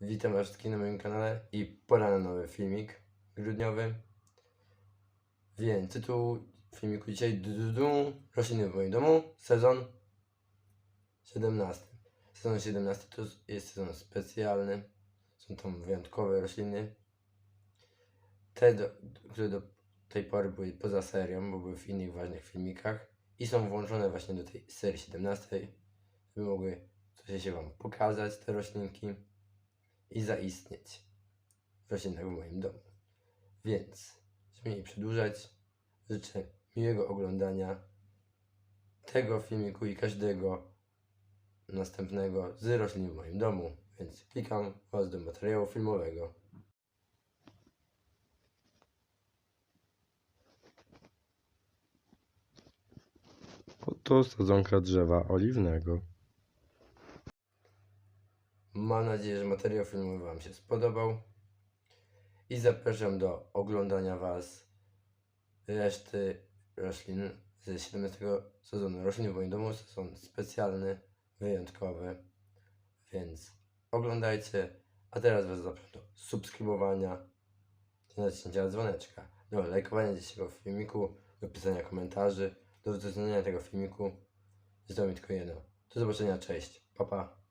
Witam wszystkich na moim kanale i pora na nowy filmik grudniowy. Więc tytuł filmiku dzisiaj du, du, du, Rośliny w moim domu, sezon 17. Sezon 17 to jest sezon specjalny. Są tam wyjątkowe rośliny. Te, do, które do tej pory były poza serią, bo były w innych ważnych filmikach i są włączone właśnie do tej serii 17, żeby mogły coś się Wam pokazać, te roślinki i zaistnieć w roślinach w moim domu. Więc, żeby nie przedłużać, życzę miłego oglądania tego filmiku i każdego następnego z roślin w moim domu. Więc klikam Was do materiału filmowego. Oto sadzonka drzewa oliwnego. Mam nadzieję, że materiał filmowy Wam się spodobał i zapraszam do oglądania Was reszty roślin ze 17 sezonu roślin w moim domu. Sezon specjalny, wyjątkowy, więc oglądajcie. A teraz Was zapraszam do subskrybowania, do naciśnięcia dzwoneczka, do lajkowania dzisiejszego filmiku, do pisania komentarzy, do udostępniania tego filmiku. Zostało mi tylko jedno. Do zobaczenia, cześć, pa pa.